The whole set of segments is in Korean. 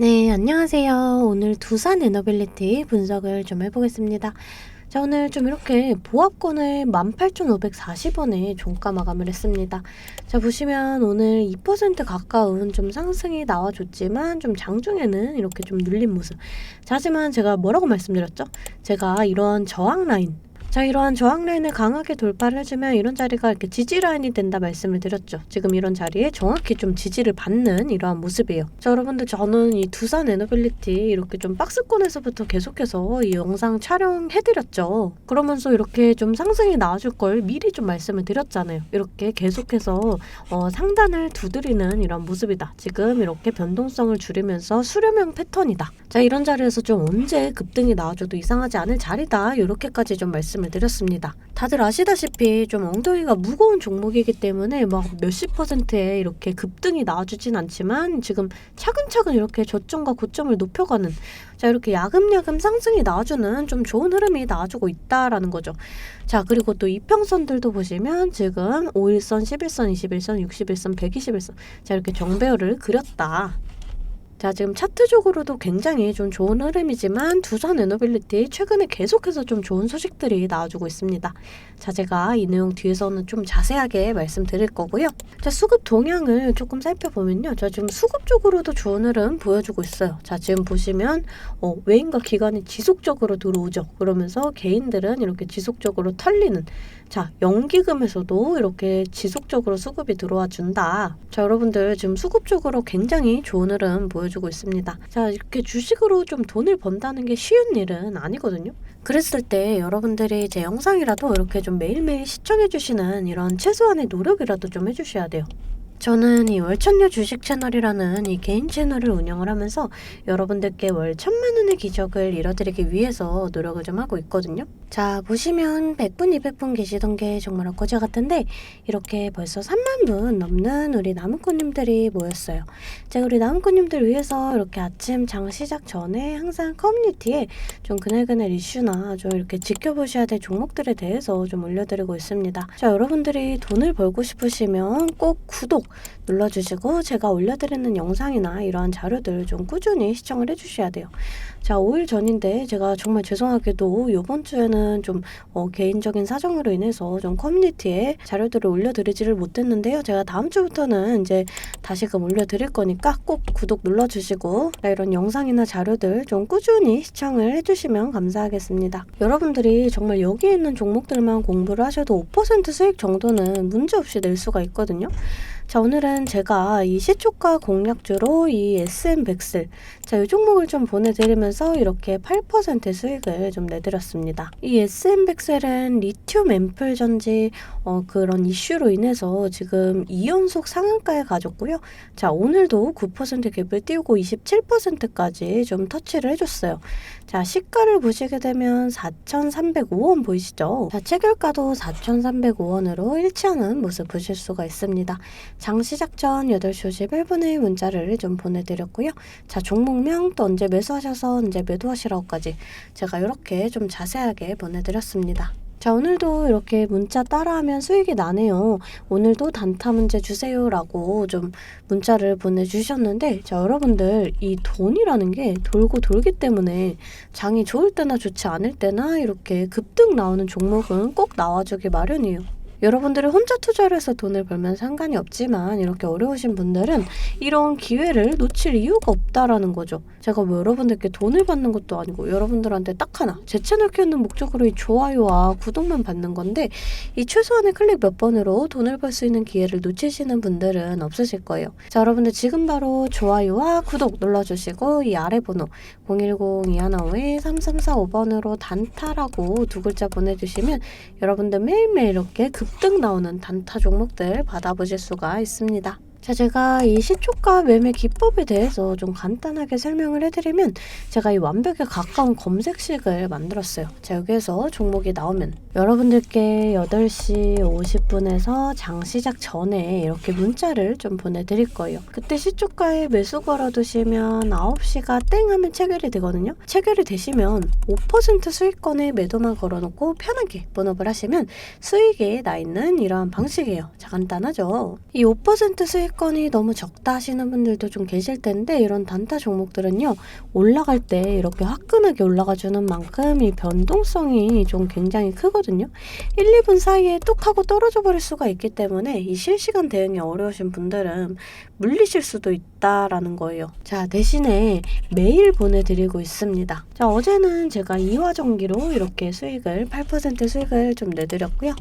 네, 안녕하세요. 오늘 두산 에너빌리티 분석을 좀 해보겠습니다. 자, 오늘 좀 이렇게 보합권을 18,540원에 종가 마감을 했습니다. 자, 보시면 오늘 2% 가까운 좀 상승이 나와줬지만 좀 장중에는 이렇게 좀 눌린 모습. 자, 하지만 제가 뭐라고 말씀드렸죠? 제가 이런 저항 라인, 자, 이러한 저항 라인을 강하게 돌파를 해주면 이런 자리가 이렇게 지지 라인이 된다 말씀을 드렸죠. 지금 이런 자리에 정확히 좀 지지를 받는 이러한 모습이에요. 자, 여러분들 저는 이 두산 에너빌리티 이렇게 좀 박스권에서부터 계속해서 이 영상 촬영해드렸죠. 그러면서 이렇게 좀 상승이 나와줄 걸 미리 좀 말씀을 드렸잖아요. 이렇게 계속해서 어, 상단을 두드리는 이런 모습이다. 지금 이렇게 변동성을 줄이면서 수렴형 패턴이다. 자, 이런 자리에서 좀 언제 급등이 나와줘도 이상하지 않을 자리다. 이렇게까지 좀 말씀 말씀을 드렸습니다. 다들 아시다시피 좀 엉덩이가 무거운 종목이기 때문에 막 몇십 퍼센트에 이렇게 급등이 나와주진 않지만 지금 차근차근 이렇게 저점과 고점을 높여가는 자 이렇게 야금야금 상승이 나와주는 좀 좋은 흐름이 나와주고 있다라는 거죠. 자 그리고 또 이평선들도 보시면 지금 5일선, 11선, 21선, 61선, 121선 자 이렇게 정배열을 그렸다. 자, 지금 차트적으로도 굉장히 좀 좋은 흐름이지만 두산 에너빌리티 최근에 계속해서 좀 좋은 소식들이 나와주고 있습니다. 자, 제가 이 내용 뒤에서는 좀 자세하게 말씀드릴 거고요. 자, 수급 동향을 조금 살펴보면요. 자, 지금 수급 쪽으로도 좋은 흐름 보여주고 있어요. 자, 지금 보시면 어, 외인과 기관이 지속적으로 들어오죠. 그러면서 개인들은 이렇게 지속적으로 털리는 자, 연기금에서도 이렇게 지속적으로 수급이 들어와 준다. 자, 여러분들 지금 수급 적으로 굉장히 좋은 흐름 보여 주고 있습니다. 자, 이렇게 주식으로 좀 돈을 번다는 게 쉬운 일은 아니거든요. 그랬을 때 여러분들이 제 영상이라도 이렇게 좀 매일매일 시청해주시는 이런 최소한의 노력이라도 좀 해주셔야 돼요. 저는 이 월천녀 주식 채널이라는 이 개인 채널을 운영을 하면서 여러분들께 월 천만 원의 기적을 이뤄드리기 위해서 노력을 좀 하고 있거든요. 자, 보시면 100분, 200분 계시던 게 정말 엊그제 같은데 이렇게 벌써 3만 분 넘는 우리 나무꾼님들이 모였어요. 제가 우리 나무꾼님들 위해서 이렇게 아침 장 시작 전에 항상 커뮤니티에 좀 그날그날 이슈나 좀 이렇게 지켜보셔야 될 종목들에 대해서 좀 올려드리고 있습니다. 자, 여러분들이 돈을 벌고 싶으시면 꼭 구독, 눌러주시고 제가 올려드리는 영상이나 이러한 자료들 좀 꾸준히 시청을 해주셔야 돼요. 자, 5일 전인데 제가 정말 죄송하게도 이번 주에는 좀 어, 개인적인 사정으로 인해서 좀 커뮤니티에 자료들을 올려드리지를 못했는데요. 제가 다음 주부터는 이제 다시금 올려드릴 거니까 꼭 구독 눌러주시고 이런 영상이나 자료들 좀 꾸준히 시청을 해주시면 감사하겠습니다. 여러분들이 정말 여기 있는 종목들만 공부를 하셔도 5% 수익 정도는 문제없이 낼 수가 있거든요. 자, 오늘은 제가 이 시초가 공략주로 이 SM 백슬, 자, 이 종목을 좀 보내드리면서 이렇게 8% 수익을 좀 내드렸습니다. 이 SM 백셀은 리튬 앰플 전지 어, 그런 이슈로 인해서 지금 2연속 상한가에 가졌고요. 자, 오늘도 9% 갭을 띄우고 27%까지 좀 터치를 해줬어요. 자, 시가를 보시게 되면 4,305원 보이시죠? 자, 체결가도 4,305원으로 일치하는 모습 보실 수가 있습니다. 장 시작 전 8시 51분에 문자를 좀 보내드렸고요. 자, 종목명 또 언제 매수하셔서 언제 매도하시라고까지 제가 이렇게 좀 자세하게 보내드렸습니다. 자, 오늘도 이렇게 문자 따라하면 수익이 나네요. 오늘도 단타 문제 주세요 라고 좀 문자를 보내주셨는데, 자, 여러분들, 이 돈이라는 게 돌고 돌기 때문에 장이 좋을 때나 좋지 않을 때나 이렇게 급등 나오는 종목은 꼭 나와주기 마련이에요. 여러분들이 혼자 투자를 해서 돈을 벌면 상관이 없지만 이렇게 어려우신 분들은 이런 기회를 놓칠 이유가 없다라는 거죠. 제가 뭐 여러분들께 돈을 받는 것도 아니고 여러분들한테 딱 하나 제 채널 키우는 목적으로 이 좋아요와 구독만 받는 건데 이 최소한의 클릭 몇 번으로 돈을 벌 수 있는 기회를 놓치시는 분들은 없으실 거예요. 자 여러분들 지금 바로 좋아요와 구독 눌러주시고 이 아래 번호 010-215-3345번으로 단타라고 두 글자 보내주시면 여러분들 매일매일 이렇게 급 급등 나오는 단타 종목들 받아보실 수가 있습니다. 자, 제가 이 시초가 매매 기법에 대해서 좀 간단하게 설명을 해드리면 제가 이 완벽에 가까운 검색식을 만들었어요. 자, 여기에서 종목이 나오면 여러분들께 8시 50분에서 장 시작 전에 이렇게 문자를 좀 보내드릴 거예요. 그때 시초가에 매수 걸어두시면 9시가 땡 하면 체결이 되거든요. 체결이 되시면 5% 수익권에 매도만 걸어놓고 편하게 본업을 하시면 수익이 나 있는 이러한 방식이에요. 자, 간단하죠? 이 5% 수익 보합권이 너무 적다 하시는 분들도 좀 계실 텐데 이런 단타 종목들은요 올라갈 때 이렇게 화끈하게 올라가주는 만큼 이 변동성이 좀 굉장히 크거든요 1, 2분 사이에 뚝 하고 떨어져 버릴 수가 있기 때문에 이 실시간 대응이 어려우신 분들은 물리실 수도 있다라는 거예요 자 대신에 매일 보내드리고 있습니다 자 어제는 제가 이화전기로 이렇게 수익을 8% 수익을 좀 내드렸고요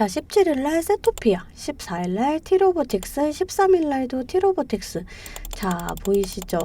자, 17일날 세토피아, 14일날 티로보틱스, 13일날도 티로보틱스. 자, 보이시죠?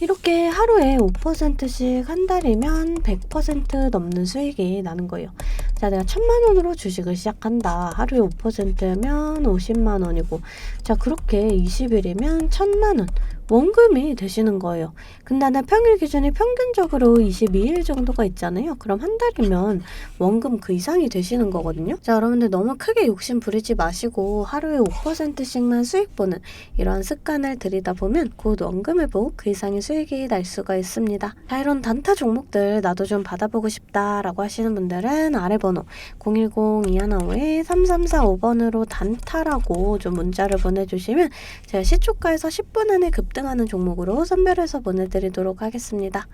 이렇게 하루에 5%씩 한 달이면 100% 넘는 수익이 나는 거예요. 자, 내가 천만 원으로 주식을 시작한다. 하루에 5%면 50만 원이고. 자, 그렇게 20일이면 천만 원. 원금이 되시는 거예요. 근데 나 평일 기준이 평균적으로 22일 정도가 있잖아요. 그럼 한 달이면 원금 그 이상이 되시는 거거든요. 자, 여러분들 너무 크게 욕심 부리지 마시고 하루에 5%씩만 수익 보는 이런 습관을 들이다 보면 곧 보고 그 이상의 수익이 날 수가 있습니다. 자, 이런 단타 종목들 나도 좀 받아보고 싶다라고 하시는 분들은 아래 번호 010-2155-3345번으로 단타라고 좀 문자를 보내주시면 제가 시초가에서 10분 안에 급등하는 종목으로 선별해서 보내드리도록 하겠습니다.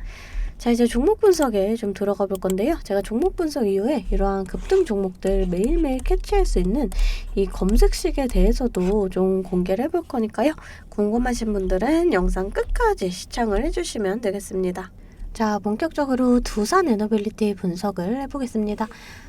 자 이제 종목 분석에 좀 들어가 볼 건데요. 제가 종목 분석 이후에 이러한 급등 종목들 매일매일 캐치할 수 있는 이 검색식에 대해서도 좀 공개를 해볼 거니까요. 궁금하신 분들은 영상 끝까지 시청을 해주시면 되겠습니다. 자, 본격적으로 두산 에너빌리티 분석을 해보겠습니다.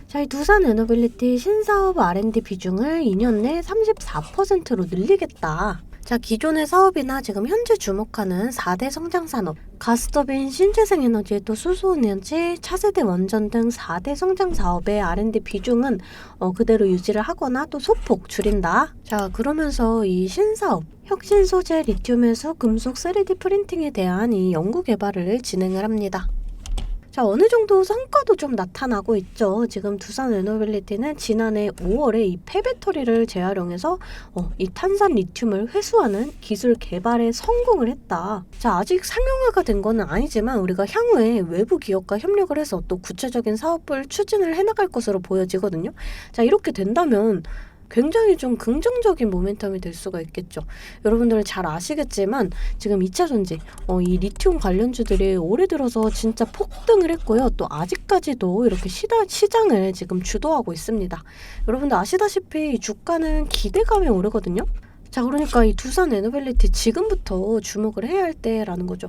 자, 이 두산 에너빌리티 신사업 R&D 비중을 2년 내 34%로 늘리겠다. 자, 기존의 사업이나 지금 현재 주목하는 4대 성장 산업, 가스터빈, 신재생 에너지, 또 수소 에너지, 차세대 원전 등 4대 성장 사업의 R&D 비중은 어, 그대로 유지를 하거나 또 소폭 줄인다. 자, 그러면서 이 신사업, 혁신 소재 리튬 회수 금속 3D 프린팅에 대한 이 연구 개발을 진행을 합니다. 자, 어느 정도 성과도 좀 나타나고 있죠. 지금 두산 에너빌리티는 지난해 5월에 이 폐배터리를 재활용해서 어, 이 탄산 리튬을 회수하는 기술 개발에 성공을 했다. 자, 아직 상용화가 된 거는 아니지만 우리가 향후에 외부 기업과 협력을 해서 또 구체적인 사업을 추진을 해나갈 것으로 보여지거든요. 자, 이렇게 된다면 굉장히 좀 긍정적인 모멘텀이 될 수가 있겠죠. 여러분들 잘 아시겠지만 지금 2차 전지, 어, 이 리튬 관련주들이 올해 들어서 진짜 폭등을 했고요. 또 아직까지도 이렇게 시다, 시장을 지금 주도하고 있습니다. 여러분들 아시다시피 이 주가는 기대감에 오르거든요. 자, 그러니까 이 두산 에너빌리티 지금부터 주목을 해야 할 때라는 거죠.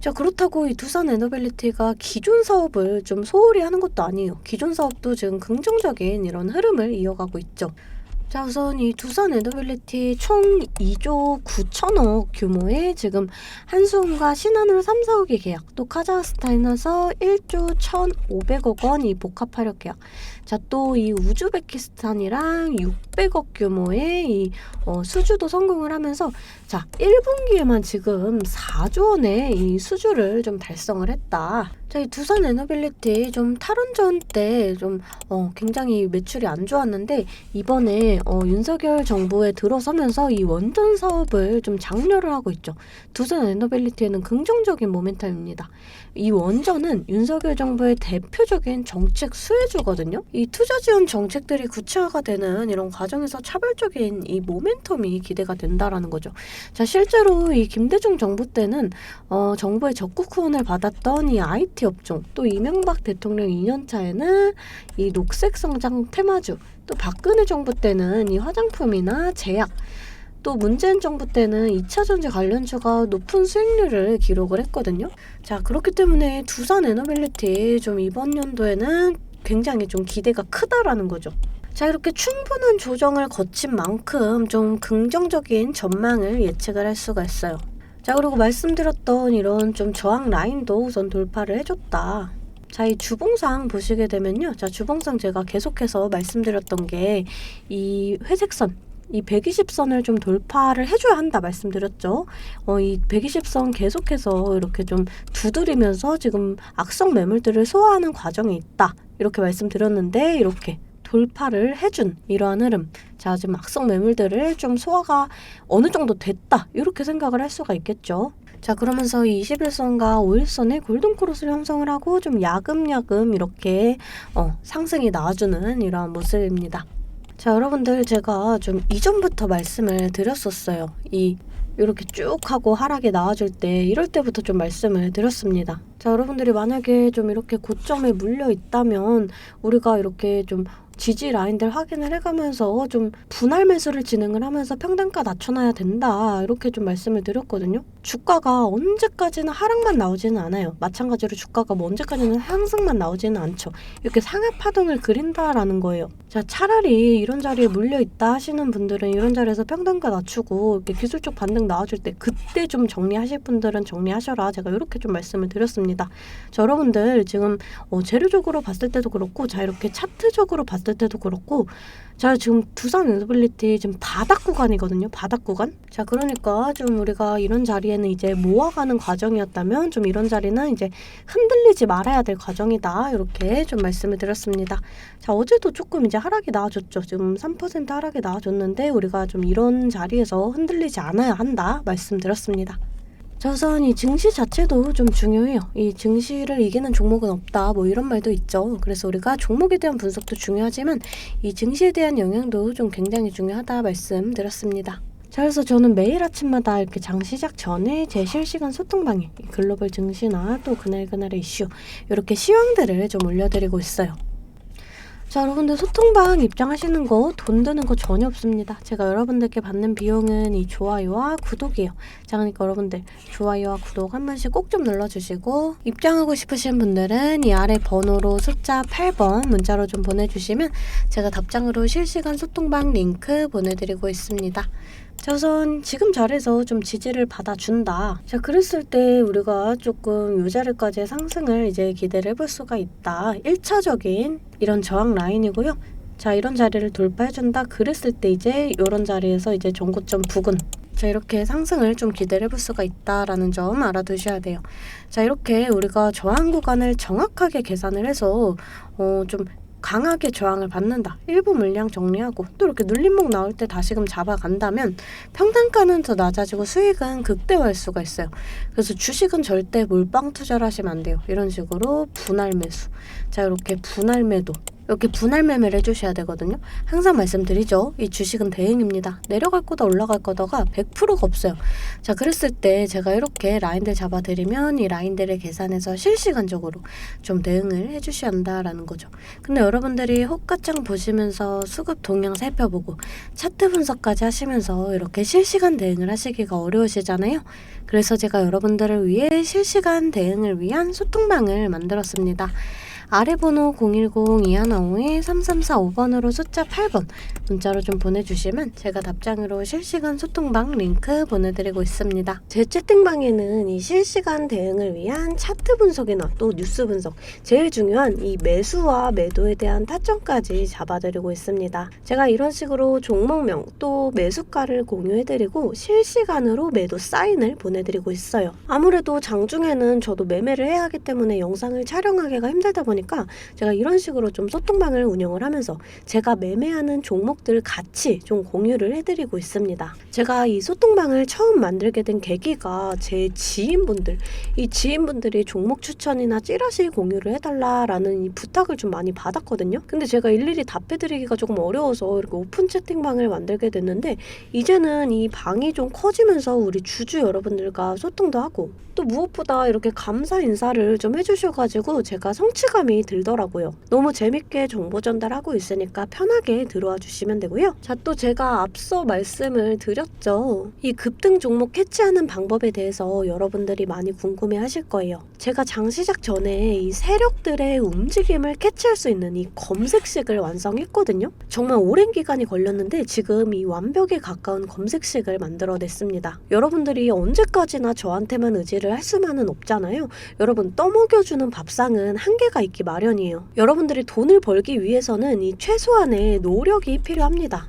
자, 그렇다고 이 두산 에너빌리티가 기존 사업을 좀 소홀히 하는 것도 아니에요. 기존 사업도 지금 긍정적인 이런 흐름을 이어가고 있죠. 자, 우선 이 두산 에너빌리티 총 2조 9천억 규모의 지금 한수음과 신한으로 3, 4억의 계약, 또 카자흐스탄에서 1조 1,500억 원이 복합 화력 계약. 자, 또 이 우즈베키스탄이랑 600억 규모의 이 어, 수주도 성공을 하면서 자, 1분기에만 지금 4조 원의 이 수주를 좀 달성을 했다. 자, 이 두산 에너빌리티 좀 탈원전 때 좀 어, 굉장히 매출이 안 좋았는데 이번에 어, 윤석열 정부에 들어서면서 이 원전 사업을 좀 장려를 하고 있죠. 두산 에너빌리티에는 긍정적인 모멘텀입니다. 이 원전은 윤석열 정부의 대표적인 정책 수혜주거든요. 이 투자 지원 정책들이 구체화가 되는 이런 과정에서 차별적인 이 모멘텀이 기대가 된다라는 거죠. 자, 실제로 이 김대중 정부 때는 어, 정부의 적극 후원을 받았던 이 IT 업종, 또 이명박 대통령 2년 차에는 이 녹색 성장 테마주, 또 박근혜 정부 때는 이 화장품이나 제약, 또 문재인 정부 때는 2차 전지 관련주가 높은 수익률을 기록을 했거든요. 자, 그렇기 때문에 두산 에너빌리티 좀 이번 연도에는 굉장히 좀 기대가 크다라는 거죠. 자, 이렇게 충분한 조정을 거친 만큼 좀 긍정적인 전망을 예측을 할 수가 있어요. 자, 그리고 말씀드렸던 이런 좀 저항 라인도 우선 돌파를 해줬다. 자, 이 주봉상 보시게 되면요. 자, 주봉상 제가 계속해서 말씀드렸던 게 이 회색선, 이 120선을 좀 돌파를 해줘야 한다 말씀드렸죠. 어, 이 120선 계속해서 이렇게 좀 두드리면서 지금 악성 매물들을 소화하는 과정이 있다. 이렇게 말씀드렸는데 이렇게 돌파를 해준 이러한 흐름. 자, 지금 악성 매물들을 좀 소화가 어느 정도 됐다. 이렇게 생각을 할 수가 있겠죠. 자, 그러면서 이 21선과 5일선의 골든크로스를 형성을 하고 좀 야금야금 이렇게 어, 상승이 나와주는 이러한 모습입니다. 자, 여러분들 제가 좀 이전부터 말씀을 드렸었어요. 이 이렇게 쭉 하고 하락이 나와줄 때 이럴 때부터 좀 말씀을 드렸습니다. 자, 여러분들이 만약에 좀 이렇게 고점에 물려 있다면 우리가 이렇게 좀 지지 라인들 확인을 해가면서 좀 분할 매수를 진행을 하면서 평단가 낮춰놔야 된다 이렇게 좀 말씀을 드렸거든요. 주가가 언제까지나 하락만 나오지는 않아요. 마찬가지로 주가가 뭐 언제까지는 상승만 나오지는 않죠. 이렇게 상하 파동을 그린다라는 거예요. 자 차라리 이런 자리에 물려 있다 하시는 분들은 이런 자리에서 평단가 낮추고 이렇게 기술적 반등 나와줄 때 그때 좀 정리하실 분들은 정리하셔라 제가 이렇게 좀 말씀을 드렸습니다. 자 여러분들 지금 어, 재료적으로 봤을 때도 그렇고 자 이렇게 차트적으로 봤을 때도 그렇고 자 지금 두산 에너빌리티 지금 바닥 구간이거든요 바닥 구간. 자 그러니까 좀 우리가 이런 자리에는 이제 모아가는 과정이었다면 좀 이런 자리는 이제 흔들리지 말아야 될 과정이다 이렇게 좀 말씀을 드렸습니다. 자 어제도 조금 이제 하락이 나와줬죠. 지금 3% 하락이 나와줬는데 우리가 좀 이런 자리에서 흔들리지 않아야 한다 말씀드렸습니다 자, 우선 이 증시 자체도 좀 중요해요. 이 증시를 이기는 종목은 없다. 뭐 이런 말도 있죠. 그래서 우리가 종목에 대한 분석도 중요하지만 이 증시에 대한 영향도 좀 굉장히 중요하다 말씀드렸습니다. 자, 그래서 저는 매일 아침마다 이렇게 장 시작 전에 제 실시간 소통방에 이 글로벌 증시나 또 그날그날의 이슈 이렇게 시황들을 좀 올려드리고 있어요. 자, 여러분들 소통방 입장하시는 거 돈 드는 거 전혀 없습니다. 제가 여러분들께 받는 비용은 이 좋아요와 구독이에요. 자, 그러니까 여러분들 좋아요와 구독 한 번씩 꼭 좀 눌러주시고 입장하고 싶으신 분들은 이 아래 번호로 숫자 8번 문자로 좀 보내주시면 제가 답장으로 실시간 소통방 링크 보내드리고 있습니다. 자, 우선 지금 자리에서 좀 지지를 받아준다. 자, 그랬을 때 우리가 조금 요 자리까지의 상승을 이제 기대를 해볼 수가 있다. 1차적인 이런 저항 라인이고요. 자, 이런 자리를 돌파해준다. 그랬을 때 이제 이런 자리에서 이제 전고점 부근. 자, 이렇게 상승을 좀 기대를 해볼 수가 있다라는 점 알아두셔야 돼요. 자, 이렇게 우리가 저항 구간을 정확하게 계산을 해서, 어, 좀 강하게 저항을 받는다. 일부 물량 정리하고 또 이렇게 눌림목 나올 때 다시금 잡아간다면 평단가는 더 낮아지고 수익은 극대화할 수가 있어요. 그래서 주식은 절대 몰빵 투자를 하시면 안 돼요. 이런 식으로 분할 매수. 자, 이렇게 분할 매도. 이렇게 분할 매매를 해주셔야 되거든요. 항상 말씀드리죠. 이 주식은 대응입니다. 내려갈 거다 올라갈 거다가 100%가 없어요. 자, 그랬을 때 제가 이렇게 라인들 잡아드리면 이 라인들을 계산해서 실시간적으로 좀 대응을 해주셔야 한다라는 거죠. 근데 여러분들이 호가창 보시면서 수급 동향 살펴보고 차트 분석까지 하시면서 이렇게 실시간 대응을 하시기가 어려우시잖아요. 그래서 제가 여러분들을 위해 실시간 대응을 위한 소통방을 만들었습니다. 아래 번호 010-2155-3345번으로 숫자 8번 문자로 좀 보내주시면 제가 답장으로 실시간 소통방 링크 보내드리고 있습니다. 제 채팅방에는 이 실시간 대응을 위한 차트 분석이나 또 뉴스 분석 제일 중요한 이 매수와 매도에 대한 타점까지 잡아드리고 있습니다. 제가 이런 식으로 종목명 또 매수가를 공유해드리고 실시간으로 매도 사인을 보내드리고 있어요. 아무래도 장중에는 저도 매매를 해야 하기 때문에 영상을 촬영하기가 힘들다 보니 까 제가 이런 식으로 좀 소통방을 운영을 하면서 제가 매매하는 종목들 같이 좀 공유를 해드리고 있습니다. 제가 이 소통방을 처음 만들게 된 계기가 제 지인분들, 이 지인분들이 종목 추천이나 찌라시 공유를 해달라라는 이 부탁을 좀 많이 받았거든요. 근데 제가 일일이 답해드리기가 조금 어려워서 이렇게 오픈 채팅방을 만들게 됐는데 이제는 이 방이 좀 커지면서 우리 주주 여러분들과 소통도 하고 또 무엇보다 이렇게 감사 인사를 좀 해주셔가지고 제가 성취감 이 들더라고요. 너무 재밌게 정보 전달하고 있으니까 편하게 들어와 주시면 되고요. 자, 또 제가 앞서 말씀을 드렸죠. 이 급등 종목 캐치하는 방법에 대해서 여러분들이 많이 궁금해 하실 거예요. 제가 장 시작 전에 이 세력들의 움직임을 캐치할 수 있는 이 검색식을 완성했거든요. 정말 오랜 기간이 걸렸는데 지금 이 완벽에 가까운 검색식을 만들어냈습니다. 여러분들이 언제까지나 저한테만 의지를 할 수만은 없잖아요. 여러분 떠먹여주는 밥상은 한계가 있기 마련이에요. 여러분들이 돈을 벌기 위해서는 이 최소한의 노력이 필요합니다.